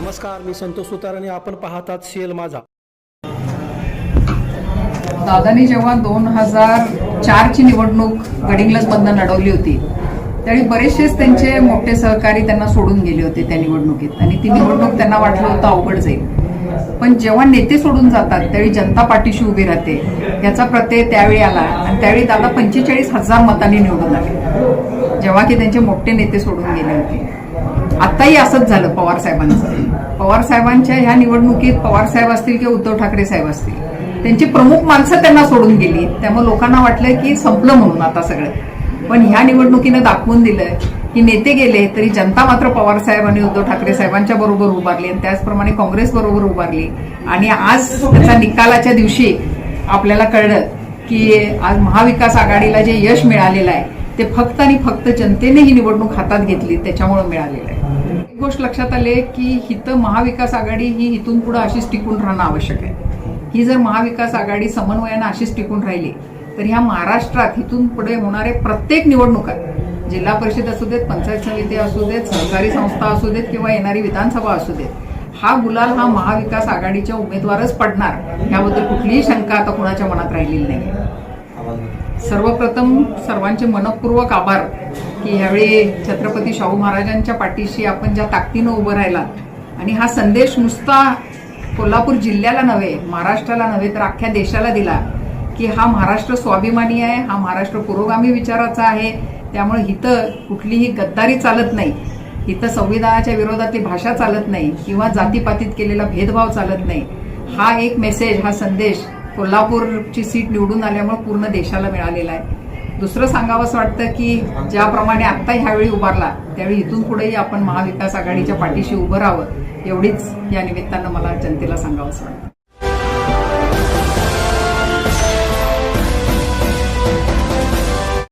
नमस्कार मी संतोष सुतार आणि आपण पाहतात सीएल माझा. दादानी जेव्हा दोन हजार चारची निवडणूक गडिंग्लजमधनं लढवली होती त्यावेळी बरेचसेच त्यांचे मोठे सहकारी त्यांना सोडून गेले होते त्या निवडणुकीत. आणि ती निवडणूक त्यांना वाटलं होतं अवघड जाईल. पण जेव्हा नेते सोडून जातात त्यावेळी जनता पाठीशी उभी राहते. याचा प्रत्यय त्यावेळी आला. आणि त्यावेळी दादा पंचेचाळीस हजार मतांनी निवडून आले. जेव्हा की त्यांचे मोठे नेते सोडून गेले होते. आत्ताही असंच झालं पवार साहेबांचं. पवार साहेबांच्या ह्या निवडणुकीत पवार साहेब असतील किंवा उद्धव ठाकरे साहेब असतील त्यांची प्रमुख माणसं त्यांना सोडून गेली. त्यामुळे लोकांना वाटलं की संपलं म्हणून आता सगळं. पण ह्या निवडणुकीनं दाखवून दिलं की नेते गेले तरी जनता मात्र पवार साहेब आणि उद्धव ठाकरे साहेबांच्या बरोबर उभारली आणि त्याचप्रमाणे काँग्रेस बरोबर उभारली. आणि आज त्याचा निकालाच्या दिवशी आपल्याला कळलं की आज महाविकास आघाडीला जे यश मिळालेलं आहे ते फक्त आणि फक्त जनतेने ही निवडणूक हातात घेतली त्याच्यामुळे मिळालेलं आहे. एक गोष्ट लक्षात आले की हिथं महाविकास आघाडी ही इथून पुढे अशीच टिकून राहणं आवश्यक आहे. ही जर महाविकास आघाडी समन्वयानं अशीच टिकून राहिली तर ह्या महाराष्ट्रात इथून पुढे होणारे प्रत्येक निवडणुका जिल्हा परिषद असू देत पंचायत समिती असू देत सहकारी संस्था असू देत किंवा येणारी विधानसभा असू देत हा गुलाल हा महाविकास आघाडीच्या उमेदवारच पडणार याबद्दल कुठलीही शंका आता कुणाच्या मनात राहिलेली नाही सर्वप्रथम सर्वांचे मनपूर्वक आभार की ह्यावेळी छत्रपती शाहू महाराजांच्या पाठीशी आपण ज्या ताकदीनं उभं राहिला आणि हा संदेश नुसता कोल्हापूर जिल्ह्याला नव्हे महाराष्ट्राला नव्हे तर अख्ख्या देशाला दिला की हा महाराष्ट्र स्वाभिमानी आहे हा महाराष्ट्र पुरोगामी विचाराचा आहे. त्यामुळे इथं कुठलीही गद्दारी चालत नाही. इथं संविधानाच्या विरोधातली भाषा चालत नाही किंवा जातीपातीत केलेला भेदभाव चालत नाही. हा एक मेसेज हा संदेश कोल्हापूरची सीट निवडून आल्यामुळे पूर्ण देशाला मिळालेला आहे. दुसरं सांगावंसं वाटतं की ज्याप्रमाणे आत्ता ह्यावेळी उभारला त्यावेळी इथून पुढेही आपण महाविकास आघाडीच्या पाठीशी उभं राहावं एवढीच या निमित्तानं मला जनतेला सांगावंसं वाटतं.